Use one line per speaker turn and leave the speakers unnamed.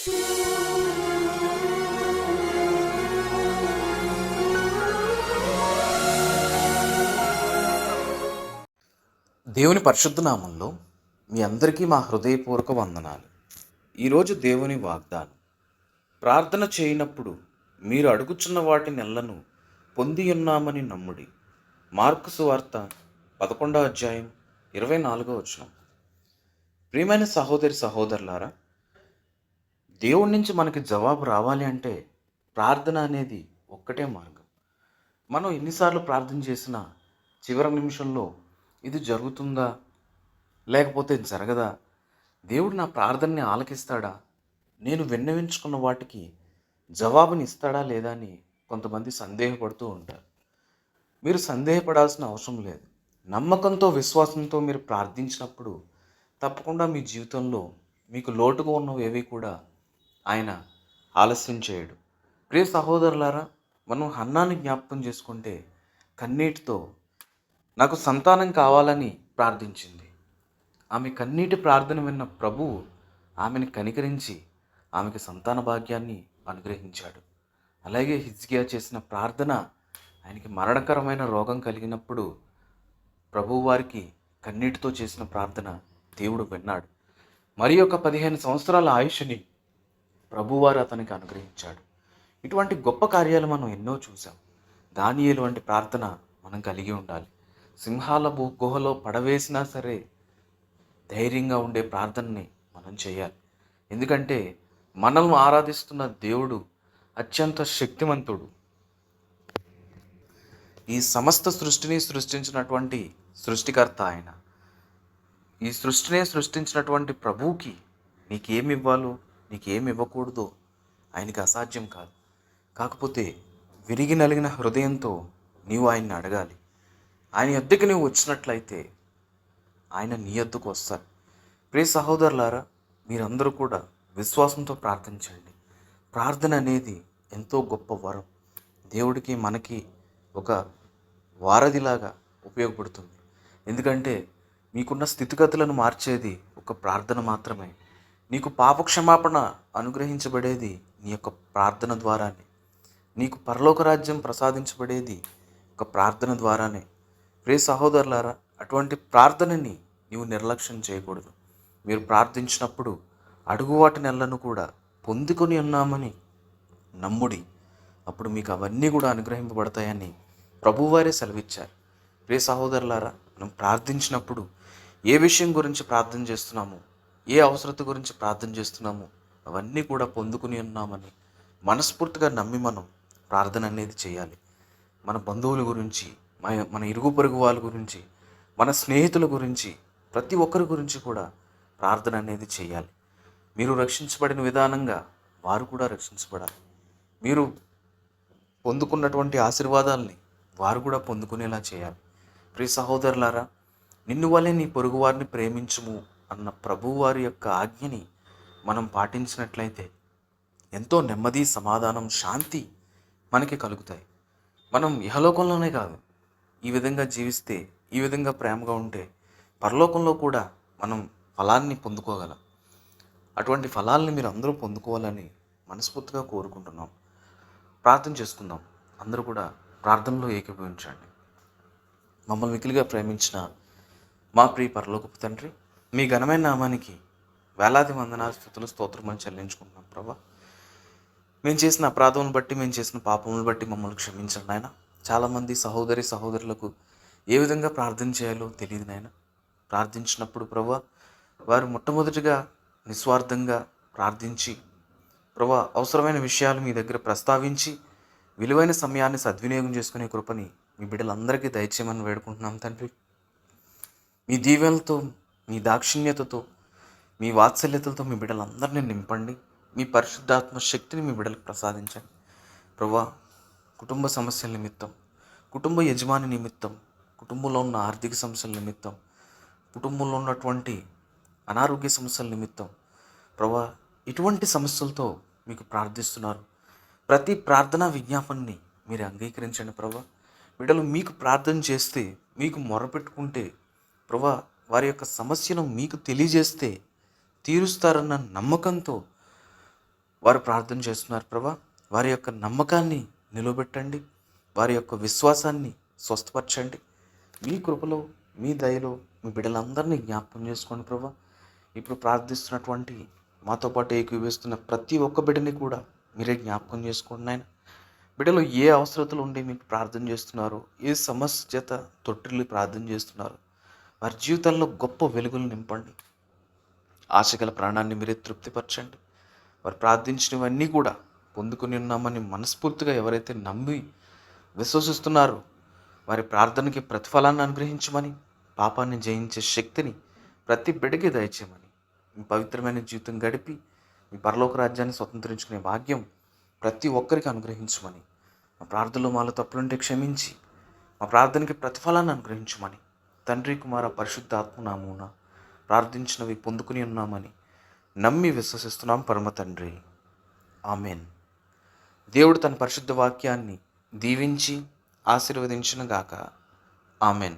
దేవుని పరిశుద్ధ నామంలో మీ అందరికీ మా హృదయపూర్వక వందనాలు. ఈరోజు దేవుని వాగ్దానం ప్రార్థన చేయనప్పుడు మీరు అడుగుచున్న వాటి నెలను పొంది ఉన్నామని నమ్ముడి. మార్కు సువార్త పదకొండో అధ్యాయం ఇరవై నాలుగో వచనం. ప్రియమైన సహోదరి సహోదరులారా దేవుడి నుంచి మనకి జవాబు రావాలి అంటే ప్రార్థన అనేది ఒక్కటే మార్గం. మనం ఎన్నిసార్లు ప్రార్థన చేసినా చివరి నిమిషంలో ఇది జరుగుతుందా? లేకపోతే జరగదా? దేవుడు నా ప్రార్థనని ఆలకిస్తాడా? నేను విన్నవించుకున్న వాటికి జవాబుని ఇస్తాడా లేదా అని కొంతమంది సందేహపడుతూ ఉంటారు. మీరు సందేహపడాల్సిన అవసరం లేదు. నమ్మకంతో విశ్వాసంతో మీరు ప్రార్థించినప్పుడు తప్పకుండా మీ జీవితంలో మీకు లోటుగా ఉన్నవి ఏవి కూడా ఆయన ఆలస్యం చేయడు. ప్రియ సహోదరులారా మనం హన్నాని జ్ఞాపకం చేసుకుంటే కన్నీటితో నాకు సంతానం కావాలని ప్రార్థించింది. ఆమె కన్నీటి ప్రార్థన విన్న ప్రభువు ఆమెను కనికరించి ఆమెకి సంతాన భాగ్యాన్ని అనుగ్రహించాడు. అలాగే హిజ్కియా చేసిన ప్రార్థన ఆయనకి మరణకరమైన రోగం కలిగినప్పుడు ప్రభువు వారికి కన్నీటితో చేసిన ప్రార్థన దేవుడు విన్నాడు. మరి యొక్క పదిహేను సంవత్సరాల ఆయుష్ని ప్రభువారు అతనికి అనుగ్రహించాడు. ఇటువంటి గొప్ప కార్యాలు మనం ఎన్నో చూసాం దానియేలు వంటి ప్రార్థన మనం కలిగి ఉండాలి. సింహాల భూ గుహలో పడవేసినా సరే ధైర్యంగా ఉండే ప్రార్థనని మనం చేయాలి. ఎందుకంటే మనల్ని ఆరాధిస్తున్న దేవుడు అత్యంత శక్తివంతుడు ఈ సమస్త సృష్టిని సృష్టించినటువంటి సృష్టికర్త ఆయన. ఈ సృష్టినే సృష్టించినటువంటి ప్రభువుకి నీకేమి ఇవ్వాలో నీకేం ఇవ్వకూడదు ఆయనకి అసాధ్యం కాదు. కాకపోతే విరిగి నలిగిన హృదయంతో నీవు ఆయన్ని అడగాలి. ఆయన ఎద్దుకు నువ్వు వచ్చినట్లయితే ఆయన నీ ఎద్దుకు వస్తారు. ప్రియ సహోదరులారా మీరందరూ కూడా విశ్వాసంతో ప్రార్థించండి ప్రార్థన అనేది ఎంతో గొప్ప వరం. దేవుడికి మనకి ఒక వారధిలాగా ఉపయోగపడుతుంది. ఎందుకంటే మీకున్న స్థితిగతులను మార్చేది ఒక ప్రార్థన మాత్రమే. నీకు పాపక్షమాపణ అనుగ్రహించబడేది నీ యొక్క ప్రార్థన ద్వారానే. నీకు పరలోక రాజ్యం ప్రసాదించబడేది ఒక ప్రార్థన ద్వారానే. ప్రే సహోదరులారా అటువంటి ప్రార్థనని నీవు నిర్లక్ష్యం చేయకూడదు. మీరు ప్రార్థించినప్పుడు అడుగు వాటి నెలను కూడా పొందుకొని ఉన్నామని నమ్ముడి అప్పుడు మీకు అవన్నీ కూడా అనుగ్రహింపబడతాయని ప్రభువారే సెలవిచ్చారు. ప్రే సహోదరులారా మనం ప్రార్థించినప్పుడు ఏ విషయం గురించి ప్రార్థన చేస్తున్నాము ఏ అవసరత గురించి ప్రార్థన చేస్తున్నాము అవన్నీ కూడా పొందుకుని ఉన్నామని మనస్ఫూర్తిగా నమ్మి మనం ప్రార్థన అనేది చేయాలి. మన బంధువుల గురించి మన మన ఇరుగు పొరుగు వాళ్ళ గురించి మన స్నేహితుల గురించి ప్రతి ఒక్కరి గురించి కూడా ప్రార్థన అనేది చేయాలి. మీరు రక్షించబడిన విధానంగా వారు కూడా రక్షించబడాలి. మీరు పొందుకున్నటువంటి ఆశీర్వాదాల్ని వారు కూడా పొందుకునేలా చేయాలి. ప్రియ సహోదరులారా నిన్ను వలె నీ పొరుగువారిని ప్రేమించుము అన్న ప్రభువారి యొక్క ఆజ్ఞని మనం పాటించినట్లయితే ఎంతో నెమ్మది సమాధానం శాంతి మనకి కలుగుతాయి. మనం ఇహలోకంలోనే కాదు ఈ విధంగా జీవిస్తే ఈ విధంగా ప్రేమగా ఉంటే పరలోకంలో కూడా మనం ఫలాన్ని పొందుకోగలం. అటువంటి ఫలాల్ని మీరు అందరూ పొందుకోవాలని మనస్ఫూర్తిగా కోరుకుంటున్నాం. ప్రార్థన చేసుకుందాం. అందరూ కూడా ప్రార్థనలో ఏకీభవించండి. మమ్మల్ని మికిలిగా ప్రేమించిన మా ప్రియ పరలోకపు తండ్రి మీ ఘనమైన నామానికి వేలాది వందనాలు స్థుతులు స్తోత్రమని చెల్లించుకుంటున్నాం ప్రభా. మేము చేసిన అపరాధములను బట్టి మేము చేసిన పాపములను బట్టి మమ్మల్ని క్షమించండి ఆయన చాలామంది సహోదరి సహోదరులకు ఏ విధంగా ప్రార్థన చేయాలో తెలియదు నాయన. ప్రార్థించినప్పుడు ప్రభా వారు మొట్టమొదటిగా నిస్వార్థంగా ప్రార్థించి ప్రభా అవసరమైన విషయాలు మీ దగ్గర ప్రస్తావించి విలువైన సమయాన్ని సద్వినియోగం చేసుకునే కృపని మీ బిడ్డలందరికీ దయచేయమని వేడుకుంటున్నాం తండ్రి. మీ దీవెనలతో మీ దాక్షిణ్యతతో మీ వాత్సల్యతలతో మీ బిడ్డలందరినీ నింపండి. మీ పరిశుద్ధాత్మ శక్తిని మీ బిడ్డలకు ప్రసాదించండి. ప్రభా కుటుంబ సమస్యల నిమిత్తం కుటుంబ యజమాని నిమిత్తం కుటుంబంలో ఉన్న ఆర్థిక సమస్యల నిమిత్తం కుటుంబంలో ఉన్నటువంటి అనారోగ్య సమస్యల నిమిత్తం ప్రభా ఇటువంటి సమస్యలతో మీకు ప్రార్థిస్తున్నారు. ప్రతి ప్రార్థనా విజ్ఞాపనని మీరు అంగీకరించండి ప్రభా. బిడ్డలు మీకు ప్రార్థన చేస్తే మీకు మొరపెట్టుకుంటే ప్రభా వారి యొక్క సమస్యను మీకు తెలియజేస్తే తీరుస్తారన్న నమ్మకంతో వారు ప్రార్థన చేస్తున్నారు ప్రభా. వారి యొక్క నమ్మకాన్ని నిలబెట్టండి వారి యొక్క విశ్వాసాన్ని స్వస్థపరచండి. మీ కృపలో మీ దయలో మీ బిడ్డలందరినీ జ్ఞాపకం చేసుకోండి ప్రభా. ఇప్పుడు ప్రార్థిస్తున్నటువంటి మాతో పాటు ఏకీవేస్తున్న ప్రతి ఒక్క బిడ్డని కూడా మీరే జ్ఞాపకం చేసుకోండి నాయన. బిడ్డలు ఏ అవసరతలు ఉండి మీకు ప్రార్థన చేస్తున్నారు ఏ సమస్య చేత తొట్టిల్లి ప్రార్థన చేస్తున్నారు వారి జీవితాల్లో గొప్ప వెలుగులు నింపండి. ఆశగల ప్రాణాన్ని మీరే తృప్తిపరచండి. వారు ప్రార్థించినవన్నీ కూడా పొందుకుని ఉన్నామని మనస్ఫూర్తిగా ఎవరైతే నమ్మి విశ్వసిస్తున్నారో వారి ప్రార్థనకి ప్రతిఫలాన్ని అనుగ్రహించమని పాపాన్ని జయించే శక్తిని ప్రతి బిడ్డకి దయచేయమని మీ పవిత్రమైన జీవితం గడిపి మీ పరలోక రాజ్యాన్ని స్వతంత్రించుకునే భాగ్యం ప్రతి ఒక్కరికి అనుగ్రహించమని మా ప్రార్థనలో మాలో తప్పులుంటే క్షమించి మా ప్రార్థనకి ప్రతిఫలాన్ని అనుగ్రహించమని తండ్రి కుమార పరిశుద్ధ ఆత్మనామూన ప్రార్థించినవి పొందుకుని ఉన్నామని నమ్మి విశ్వసిస్తున్నాం పరమ తండ్రి. ఆమెన్. దేవుడు తన పరిశుద్ధ వాక్యాన్ని దీవించి ఆశీర్వదించినగాక. ఆమెన్.